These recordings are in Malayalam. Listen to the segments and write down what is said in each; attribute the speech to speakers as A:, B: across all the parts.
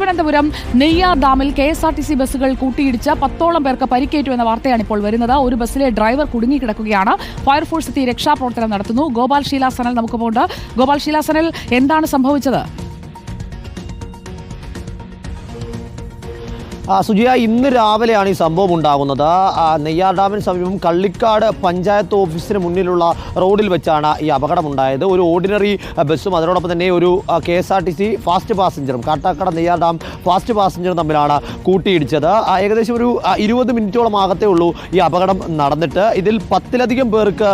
A: തിരുവനന്തപുരം നെയ്യാർ ഡാമിൽ K S R T C ബസ്സുകൾ കൂട്ടിയിടിച്ച് പത്തോളം പേർക്ക് പരിക്കേറ്റു എന്ന വാർത്തയാണ് ഇപ്പോൾ വരുന്നത്. ഒരു ബസ്സിലെ ഡ്രൈവർ കുടുങ്ങിക്കിടക്കുകയാണ്. ഫയർഫോഴ്സ് എത്തി രക്ഷാപ്രവർത്തനം നടത്തുന്നു. ഗോപാൽ ഷീലാസനൽ നമുക്ക് പോണ്ട് ഗോപാൽ ഷീലാസനൽ എന്താണ് സംഭവിച്ചത്?
B: സുജിയ ഇന്ന് രാവിലെയാണ് ഈ സംഭവം ഉണ്ടാകുന്നത്. നെയ്യാർ ഡാമിന് സമീപം കള്ളിക്കാട് പഞ്ചായത്ത് ഓഫീസിന് മുന്നിലുള്ള റോഡിൽ വെച്ചാണ് ഈ അപകടം അപകടമുണ്ടായത്. ഒരു ഓർഡിനറി ബസ്സും അതിനോടൊപ്പം തന്നെ ഒരു K S R T C fast പാസഞ്ചറും Kattakada Neyyar dam fast പാസഞ്ചറും തമ്മിലാണ് കൂട്ടിയിടിച്ചത്. ഏകദേശം ഒരു ഇരുപത് മിനിറ്റോളം ആകത്തേ ഉള്ളൂ ഈ അപകടം നടന്നിട്ട്. ഇതിൽ പത്തിലധികം പേർക്ക്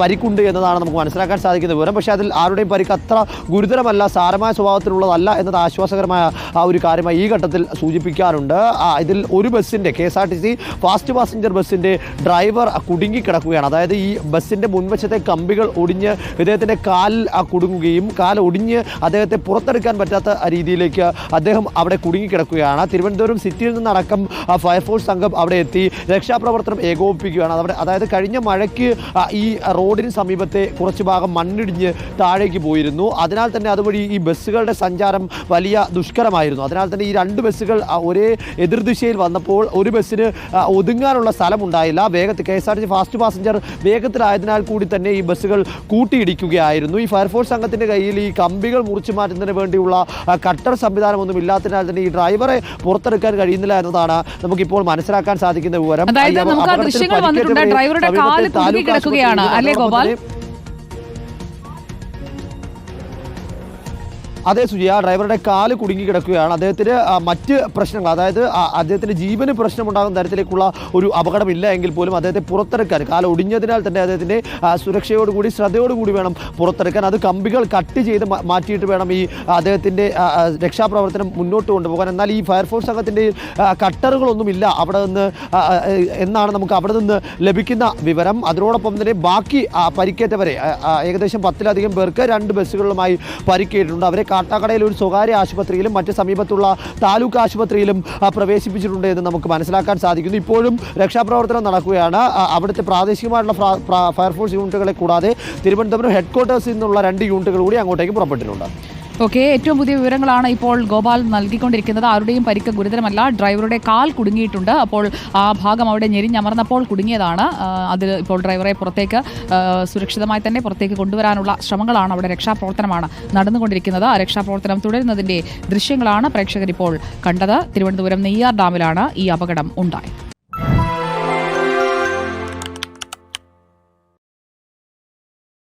B: പരിക്കുണ്ട് എന്നതാണ് നമുക്ക് മനസ്സിലാക്കാൻ സാധിക്കുന്ന വിവരം. പക്ഷേ അതിൽ ആരുടെയും പരിക്ക് അത്ര ഗുരുതരമല്ല സാരമായ സ്വഭാവത്തിലുള്ളതല്ല എന്നത് ആശ്വാസകരമായ ഒരു കാര്യമായി ഈ ഘട്ടത്തിൽ സൂചിപ്പിക്കാറുണ്ട്. ഇതിൽ ഒരു ബസ്സിന്റെ K S R T C fast passenger ബസ്സിന്റെ ഡ്രൈവർ കുടുങ്ങിക്കിടക്കുകയാണ്. അതായത് ഈ ബസ്സിന്റെ മുൻവശത്തെ കമ്പികൾ ഒടിഞ്ഞ് ഇദ്ദേഹത്തിന്റെ കാൽ കുടുങ്ങുകയും കാൽ ഒടിഞ്ഞ് അദ്ദേഹത്തെ പുറത്തെടുക്കാൻ പറ്റാത്ത രീതിയിലേക്ക് അദ്ദേഹം അവിടെ കുടുങ്ങിക്കിടക്കുകയാണ്. തിരുവനന്തപുരം സിറ്റിയിൽ നിന്നടക്കം ഫയർഫോഴ്സ് സംഘം അവിടെ എത്തി രക്ഷാപ്രവർത്തനം ഏകോപിപ്പിക്കുകയാണ്. അവിടെ അതായത് കഴിഞ്ഞ മഴയ്ക്ക് ഈ റോഡിന് സമീപത്തെ കുറച്ച് ഭാഗം മണ്ണിടിഞ്ഞ് താഴേക്ക് പോയിരുന്നു. അതിനാൽ തന്നെ അതുവഴി ഈ ബസ്സുകളുടെ സഞ്ചാരം വലിയ ദുഷ്കരമായിരുന്നു. അതിനാൽ തന്നെ ഈ രണ്ട് ബസ്സുകൾ ഒരേ എതിർദിശയിൽ വന്നപ്പോൾ ഒരു ബസ്സിന് ഒതുങ്ങാനുള്ള സ്ഥലമുണ്ടായില്ല. വേഗത്തിൽ K S R T C fast passenger വേഗത്തിലായതിനാൽ കൂടി തന്നെ ഈ ബസ്സുകൾ കൂട്ടിയിടിക്കുകയായിരുന്നു. ഈ ഫയർഫോഴ്സ് സംഘത്തിന്റെ കയ്യിൽ ഈ കമ്പികൾ മുറിച്ചു മാറ്റുന്നതിന് വേണ്ടിയുള്ള കട്ടർ സംവിധാനമൊന്നും ഇല്ലാത്തതിനാൽ തന്നെ ഈ ഡ്രൈവറെ പുറത്തെടുക്കാൻ കഴിയുന്നില്ല എന്നതാണ് നമുക്കിപ്പോൾ മനസ്സിലാക്കാൻ സാധിക്കുന്ന വിവരം.
A: അതായത്
B: ഈ അപ-
A: നമുക്ക് ദൃശ്യങ്ങൾ വന്നിട്ടുണ്ട്. ഡ്രൈവറുടെ കാൽ
B: കിടക്കുകയാണ്
A: അല്ലേ ഗോപാൽ?
B: തന്നെ സുജി ആ ഡ്രൈവറുടെ കാൽ കുടുങ്ങി കിടക്കുകയാണ്. അദ്ദേഹത്തിന് മറ്റ് പ്രശ്നങ്ങൾ അതായത് അദ്ദേഹത്തിന്റെ ജീവന് പ്രശ്നമുണ്ടാകുന്ന തരത്തിലേക്കുള്ള ഒരു അപകടമില്ല എങ്കിൽ പോലും അദ്ദേഹത്തെ പുറത്തെടുക്കാൻ കാൽ ഒടിഞ്ഞതിനാൽ തന്നെ അദ്ദേഹത്തിന്റെ സുരക്ഷയോടുകൂടി ശ്രദ്ധയോടുകൂടി വേണം പുറത്തെടുക്കാൻ അത് കമ്പികൾ കട്ട് ചെയ്ത് മാറ്റിയിട്ട് വേണം ഈ അദ്ദേഹത്തിന്റെ രക്ഷാപ്രവർത്തനം മുന്നോട്ട് കൊണ്ടുപോകാൻ. എന്നാൽ ഈ ഫയർഫോഴ്സ് സംഘത്തിന്റെ കട്ടറുകളൊന്നുമില്ല അവിടെ നിന്ന് എന്നാണ് നമുക്ക് അവിടെ നിന്ന് ലഭിക്കുന്ന വിവരം. അതിനോടൊപ്പം തന്നെ ബാക്കി പരിക്കേറ്റവരെ ഏകദേശം പത്തിലധികം പേർക്ക് രണ്ട് ബസ്സുകളിലുമായി പരിക്കേറ്റിട്ടുണ്ട്. അവരെ കാട്ടാക്കടയിൽ ഒരു സ്വകാര്യ ആശുപത്രിയിലും മറ്റ് സമീപത്തുള്ള താലൂക്ക് ആശുപത്രിയിലും പ്രവേശിപ്പിച്ചിട്ടുണ്ട് എന്ന് നമുക്ക് മനസ്സിലാക്കാൻ സാധിക്കുന്നു. ഇപ്പോഴും രക്ഷാപ്രവർത്തനം നടക്കുകയാണ്. അവിടുത്തെ പ്രാദേശികമായിട്ടുള്ള ഫയർഫോഴ്സ് യൂണിറ്റുകളെ കൂടാതെ തിരുവനന്തപുരം ഹെഡ്ക്വാർട്ടേഴ്സിൽ നിന്നുള്ള രണ്ട് യൂണിറ്റുകൾ കൂടി അങ്ങോട്ടേക്ക് പുറപ്പെട്ടിട്ടുണ്ട്.
A: ഓക്കെ ഏറ്റവും പുതിയ വിവരങ്ങളാണ് ഇപ്പോൾ ഗോപാൽ നൽകിക്കൊണ്ടിരിക്കുന്നത്. ആരുടെയും പരിക്ക് ഗുരുതരമല്ല. ഡ്രൈവറുടെ കാൽ കുടുങ്ങിയിട്ടുണ്ട്. അപ്പോൾ ആ ഭാഗം അവിടെ ഞെരിഞ്ഞമർന്നപ്പോൾ കുടുങ്ങിയതാണ്. അതിൽ ഇപ്പോൾ ഡ്രൈവറെ പുറത്തേക്ക് സുരക്ഷിതമായി തന്നെ പുറത്തേക്ക് കൊണ്ടുവരാനുള്ള ശ്രമങ്ങളാണ് അവിടെ രക്ഷാപ്രവർത്തനമാണ് നടന്നുകൊണ്ടിരിക്കുന്നത്. ആ രക്ഷാപ്രവർത്തനം തുടരുന്നതിന്റെ ദൃശ്യങ്ങളാണ് പ്രേക്ഷകരിപ്പോൾ കണ്ടത്. തിരുവനന്തപുരം നെയ്യാർ ഡാമിലാണ് ഈ അപകടം ഉണ്ടായത്.